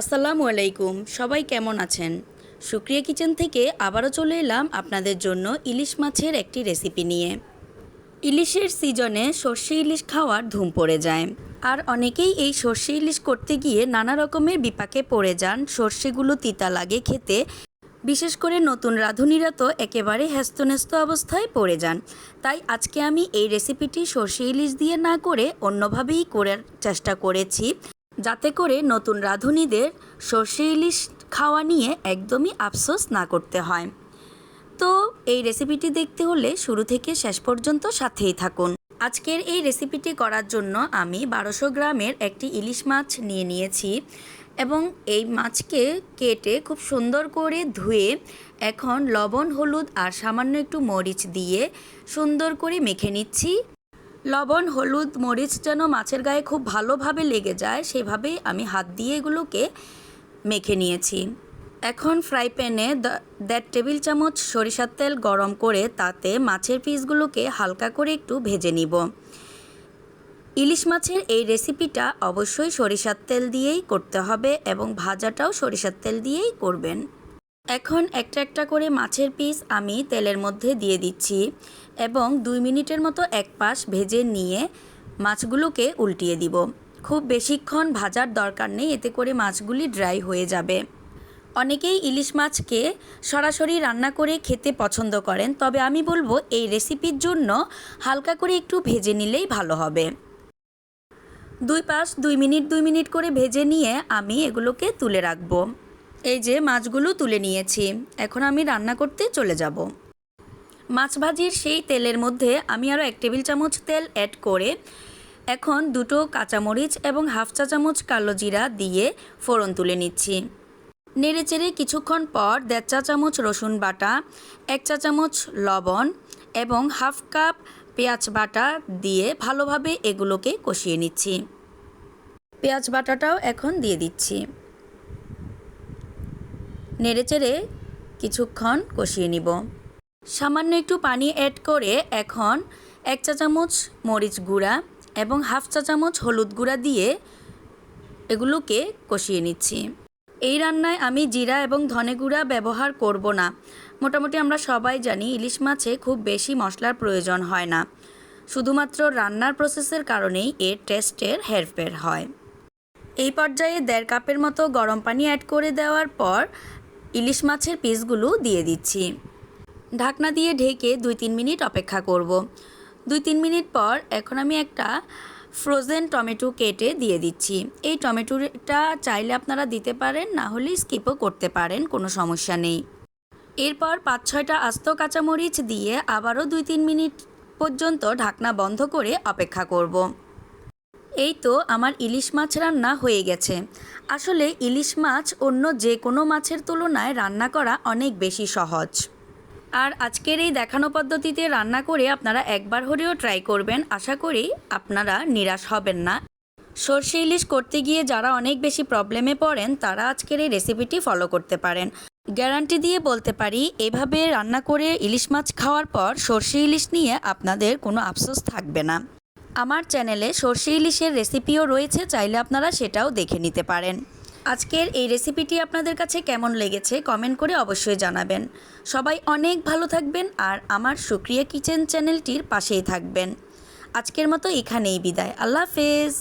আসসালামু আলাইকুম, সবাই কেমন আছেন? সুক্রিয়া কিচেন থেকে আবারও চলে এলাম আপনাদের জন্য ইলিশ মাছের একটি রেসিপি নিয়ে। ইলিশের সিজনে সর্ষে ইলিশ খাওয়ার ধুম পড়ে যায়। আর অনেকেই এই সর্ষে ইলিশ করতে গিয়ে নানা রকমের বিপাকে পড়ে যান, সর্ষেগুলো তিতা লাগে খেতে। বিশেষ করে নতুন রাঁধুনিরা তো একেবারে হ্যাস্তন্যস্ত অবস্থায় পড়ে যান। তাই আজকে আমি এই রেসিপিটি সর্ষে ইলিশ দিয়ে না করে অন্যভাবেই করার চেষ্টা করেছি। যাতে করে নতুন রাঁধুনিদের সর্ষে ইলিশ খাওয়া নিয়ে একদমই আফসোস না করতে হয়। তো এই রেসিপিটি দেখতে হলে শুরু থেকে শেষ পর্যন্ত সাথেই থাকুন। আজকের এই রেসিপিটি করার জন্য আমি বারোশো গ্রামের একটি ইলিশ মাছ নিয়ে নিয়েছি এবং এই মাছকে কেটে খুব সুন্দর করে ধুয়ে এখন লবণ, হলুদ আর সামান্য একটু মরিচ দিয়ে সুন্দর করে মেখে নিচ্ছি। লবণ, হলুদ, মরিচ যেন মাছের গায়ে খুব ভালোভাবে লেগে যায়, সেভাবেই আমি হাত দিয়ে এগুলোকে মেখে নিয়েছি। এখন ফ্রাই প্যানে দেড় টেবিল চামচ সরিষার তেল গরম করে তাতে মাছের পিসগুলোকে হালকা করে একটু ভেজে নিব। ইলিশ মাছের এই রেসিপিটা অবশ্যই সরিষার তেল দিয়েই করতে হবে এবং ভাজাটাও সরিষার তেল দিয়েই করবেন। এখন একটা একটা করে মাছের পিস আমি তেলের মধ্যে দিয়ে দিচ্ছি এবং দুই মিনিটের মতো এক পাশ ভেজে নিয়ে মাছগুলোকে উল্টিয়ে দিব। খুব বেশিক্ষণ ভাজার দরকার নেই, এতে করে মাছগুলি ড্রাই হয়ে যাবে। অনেকেই ইলিশ মাছকে সরাসরি রান্না করে খেতে পছন্দ করেন, তবে আমি বলব এই রেসিপির জন্য হালকা করে একটু ভেজে নিলেই ভালো হবে। দুই পাশ দুই মিনিট দুই মিনিট করে ভেজে নিয়ে আমি এগুলোকে তুলে রাখব। এই যে মাছগুলো তুলে নিয়েছি, এখন আমি রান্না করতে চলে যাব। মাছ ভাজির সেই তেলের মধ্যে আমি আরও এক টেবিল চামচ তেল অ্যাড করে এখন দুটো কাঁচামরিচ এবং হাফ চা চামচ কালো জিরা দিয়ে ফোড়ন তুলে নিচ্ছি। নেড়েচেড়ে কিছুক্ষণ পর দেড় চা চামচ রসুন বাটা, এক চা চামচ লবণ এবং হাফ কাপ পেঁয়াজ বাটা দিয়ে ভালোভাবে এগুলোকে কষিয়ে নিচ্ছি। পেঁয়াজ বাটাটাও এখন দিয়ে দিচ্ছি। নেড়েচেড়ে কিছুক্ষণ কষিয়ে নিব। সামান্য একটু পানি অ্যাড করে এখন এক চা চামচ মরিচ গুঁড়া এবং হাফ চা চামচ হলুদ গুঁড়া দিয়ে এগুলোকে কষিয়ে নিচ্ছি। এই রান্নায় আমি জিরা এবং ধনে গুঁড়া ব্যবহার করব না। মোটামুটি আমরা সবাই জানি ইলিশ মাছে খুব বেশি মশলার প্রয়োজন হয় না। শুধুমাত্র রান্নার প্রসেসের কারণেই এর টেস্টের হেরফের হয়। এই পর্যায়ে দেড় কাপের মতো গরম পানি অ্যাড করে দেওয়ার পর ইলিশ মাছের পিসগুলো দিয়ে দিচ্ছি ঢাকনা দিয়ে ঢেকে দুই তিন মিনিট অপেক্ষা করব। দুই তিন মিনিট পর এখন আমি একটা ফ্রোজেন টমেটো কেটে দিয়ে দিচ্ছি এই টমেটোটা চাইলে আপনারা দিতে পারেন, না হলে স্কিপও করতে পারেন, কোনো সমস্যা নেই এরপর পাঁচ ছয়টা আস্ত কাঁচামরিচ দিয়ে আবারও দুই তিন মিনিট পর্যন্ত ঢাকনা বন্ধ করে অপেক্ষা করব। এই তো আমার ইলিশ মাছ রান্না হয়ে গেছে। আসলে ইলিশ মাছ অন্য যে কোনো মাছের তুলনায় রান্না করা অনেক বেশি সহজ। আর আজকের এই দেখানো পদ্ধতিতে রান্না করে আপনারা একবার হলেও ট্রাই করবেন। আশা করি আপনারা নিরাশ হবেন না। সর্ষে ইলিশ করতে গিয়ে যারা অনেক বেশি প্রবলেমে পড়েন, তারা আজকের এই রেসিপিটি ফলো করতে পারেন। গ্যারান্টি দিয়ে বলতে পারি, এভাবে রান্না করে ইলিশ মাছ খাওয়ার পর সর্ষে ইলিশ নিয়ে আপনাদের কোনো আফসোস থাকবে না। আমার চ্যানেলে সর্ষে ইলিশের রেসিপিও রয়েছে, চাইলে আপনারা সেটাও দেখে নিতে পারেন। আজকের এই রেসিপিটি আপনাদের কাছে কেমন লেগেছে কমেন্ট করে অবশ্যই জানাবেন। সবাই অনেক ভালো থাকবেন আর আমার সুক্রিয়া কিচেন চ্যানেলটির পাশেই থাকবেন। আজকের মতো এখানেই বিদায়। আল্লাহ হাফেজ।